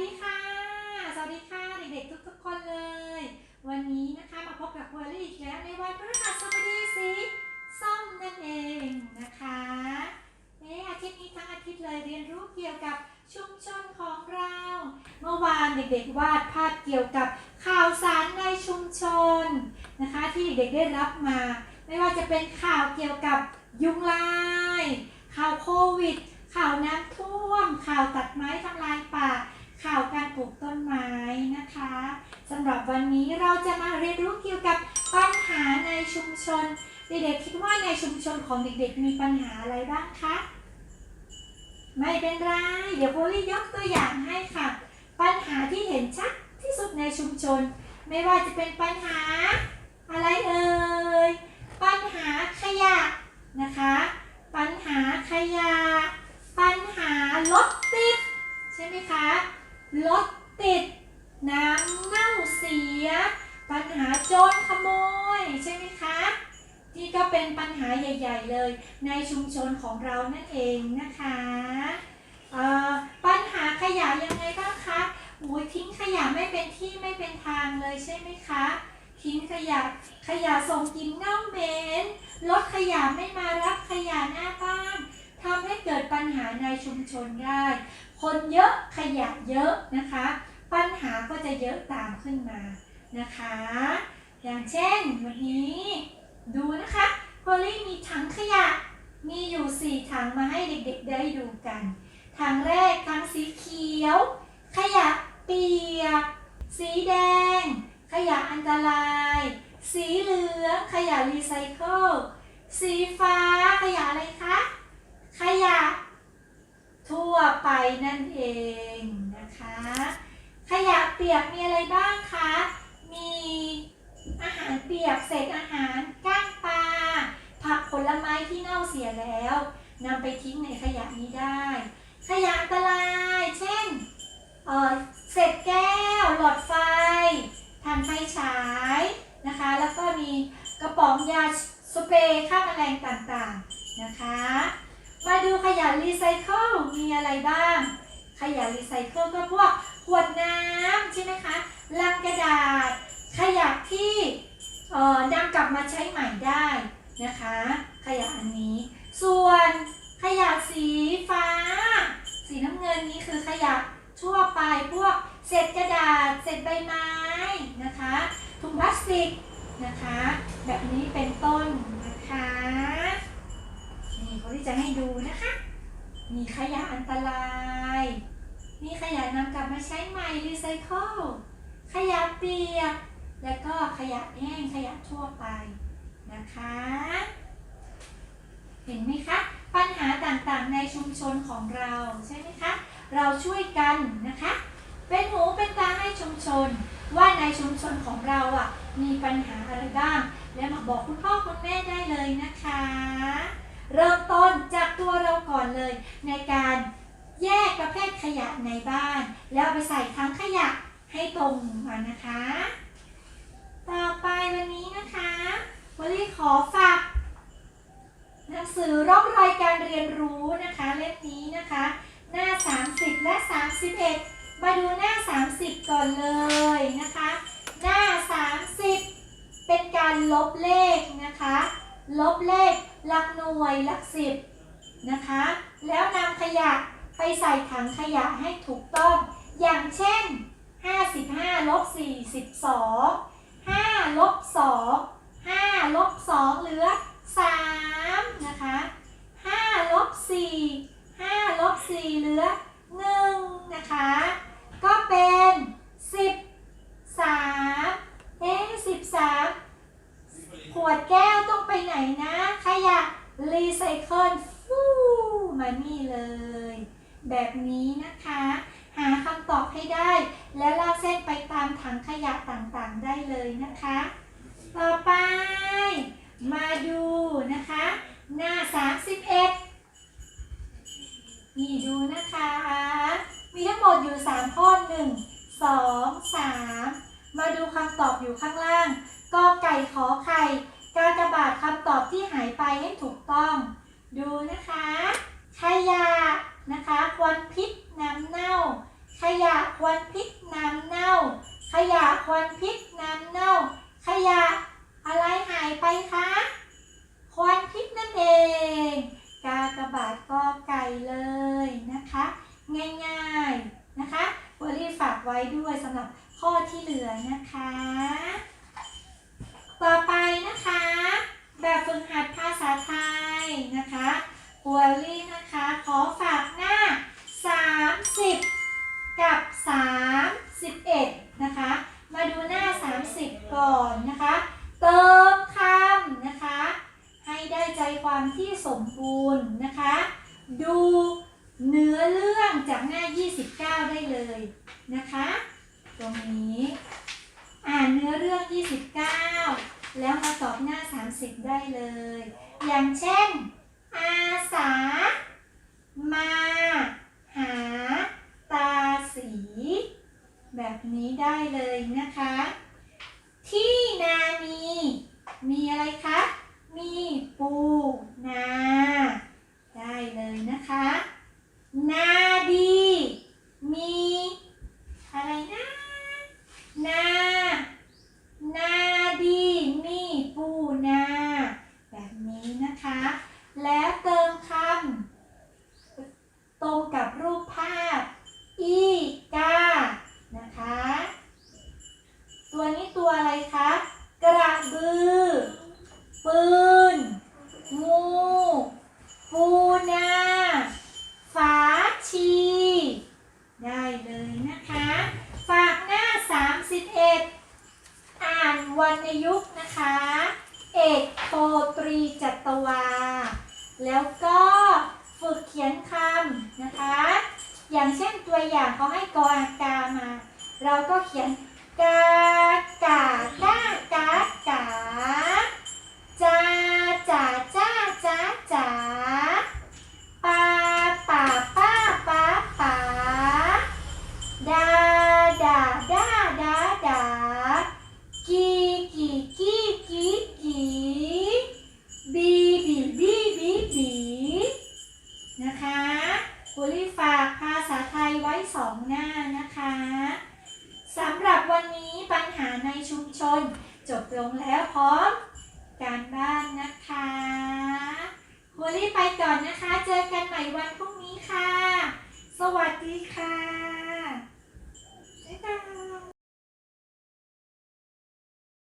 ดีค่ะ สวัสดีค่ะเด็กๆทุกๆคนเลย วันนี้นะคะมาพบกับครูลี่อีกแล้วในวันพฤหัสบดีสีส้มนั่นเองนะคะเอ๊อาทิตย์นี้ทั้งอาทิตย์เลยเรียนรู้เกี่ยวกับชุมชนของเรา เมื่อวานเด็กๆวาดภาพเกี่ยวกับข่าวสารในชุมชนนะคะ ที่เด็กๆได้รับมา ไม่ว่าจะเป็นข่าวเกี่ยวกับยุงลาย ข่าวโควิด ข่าวน้ำท่วม ข่าวตัดไม้ทำลายป่า ข่าวการปลูกต้นไม้นะคะสำหรับวันนี้เราจะมาเรียนรู้เกี่ยวกับปัญหาในชุมชน เด็กๆคิดว่าใน ชุมชนของเด็กๆมีปัญหาอะไรบ้างคะ ไม่เป็นไร เดี๋ยวโบลี่ยกตัวอย่างให้ค่ะ ปัญหาที่เห็นชัดที่สุดในชุมชน ไม่ว่าจะเป็นปัญหา อะไรเอ่ย ปัญหาขยะนะคะ ปัญหาขยะ ปัญหารถติด ใช่ไหมคะ รถติด น้ำเน่าเสีย ปัญหาโจรขโมย ใช่ไหมคะ นี่ก็เป็นปัญหาใหญ่ ๆ เลย ในชุมชนของเรานั่นเองนะคะปัญหาขยะยังไงบ้างคะอุ้ยทิ้งขยะไม่เป็นที่ไม่เป็นทางเลยใช่ไหมคะ ทิ้งขยะขยะส่งกลิ่นเน่าเหม็นรถขยะไม่มารับขยะหน้าบ้านทำให้เกิดปัญหาในชุมชนได้ คนเยอะขยะเยอะนะคะ ปัญหาก็จะเยอะตามขึ้นมานะคะ อย่างเช่นวันนี้ ดูนะคะโพลี่มีถังขยะ มีอยู่4ถังมาให้เด็กๆได้ดูกัน ถังแรกถังสีเขียว ขยะเปียก สีแดง ขยะอันตราย สีเหลืองขยะรีไซเคิล สีฟ้าขยะอะไรคะ ขยะ ทั่วไปนั่นเองนะคะ ขยะเปียกมีอะไรบ้างคะ มีอาหารเปียกเศษอาหารก้า ผักผลไม้ที่เน่าเสียแล้วนำไปทิ้งในขยะนี้ได้ ขยะอันตราย เช่นเศษแก้ว หลอดไฟถ่านไฟฉายนะคะ แล้วก็มีกระป๋องยาสเปรย์ฆ่าแมลงต่างๆนะคะ มาดูขยะรีไซเคิลมีอะไรบ้าง ขยะรีไซเคิลก็พวกขวดน้ำใช่ไหมคะลังกระดาษ ขยะที่นำกลับมาใช้ใหม่ได้ นะคะ ขยะอันนี้ ส่วนขยะสีฟ้า สีน้ำเงินนี้คือขยะทั่วไปพวกเศษกระดาษเศษใบไม้นะคะถุงพลาสติกนะคะ แบบนี้เป็นต้นนะคะนี่เขาที่จะให้ดูนะคะ มีขยะอันตรายมีขยะนำกลับมาใช้ใหม่รีไซเคิลขยะเปียก และก็ขยะแห้งขยะทั่วไป นะคะ เห็นไหมคะ ปัญหาต่างๆในชุมชนของเราใช่ไหมคะ เราช่วยกันนะคะ เป็นหูเป็นตาให้ชุมชน ว่าในชุมชนของเราอะมีปัญหาอะไรบ้าง และมาบอกคุณพ่อคุณแม่ได้เลยนะคะ เริ่มต้นจากตัวเราก่อนเลย ในการแยกประเภทขยะในบ้าน แล้วไปใส่ทั้งขยะให้ตรงกันนะคะ ต่อไปวันนี้นะคะ วลีขอฝากหนังสือร่องรอยการเรียนรู้นะคะเล่มนี้นะคะ หน้า 30 และ 31 มาดูหน้า 30 ก่อนเลยนะคะ หน้า 30 เป็นการลบเลขนะคะ ลบเลขหลักหน่วยหลักสิบนะคะ แล้วนำขยะไปใส่ถังขยะให้ถูกต้อง อย่างเช่น 55ลบ42 5ลบ2 5ลบ2เหลือ3นะคะ5ลบ4 5ลบ4เหลือ1นะคะ ก็เป็น 13 เอ๊ะ13 ขวดแก้วต้องไปไหนนะขยะรีไซเคิลฟูมานี่เลย แบบนี้นะคะ หาคำตอบให้ได้ และลากเส้นไปตามถังขยะต่างๆได้เลยนะคะ ต่อไป มาดูนะคะ หน้า 31 นี่ดูนะคะ มีทั้งหมดอยู่ 3 ข้อ 1 2 3 มาดูคำตอบอยู่ข้างล่างก็ไก่ขอไข่กากระบาดคำตอบที่หายไปให้ถูกต้อง ดูนะคะขยะนะคะควันพิษน้ำเน่า ขยะควันพิษน้ำเน่า ขยะควันพิษน้ำเน่า ขยะอะไรหายไปคะควันที่ ความที่สมบูรณ์นะคะ ดูเนื้อเรื่องจากหน้า 29 ได้เลยนะคะ ตรงนี้อ่านเนื้อเรื่อง 29 แล้วมาตอบหน้า 30 ได้เลย อย่างเช่น อาสา มา หา ตาสี แบบนี้ได้เลยนะคะ ที่นามี มีอะไรคะ มีปู อย่างเขาให้กออากามา เราก็เขียน พร้อมการบ้านนะคะโมลี่ไปก่อนนะคะ เจอกันใหม่วันพรุ่งนี้ค่ะ สวัสดีค่ะ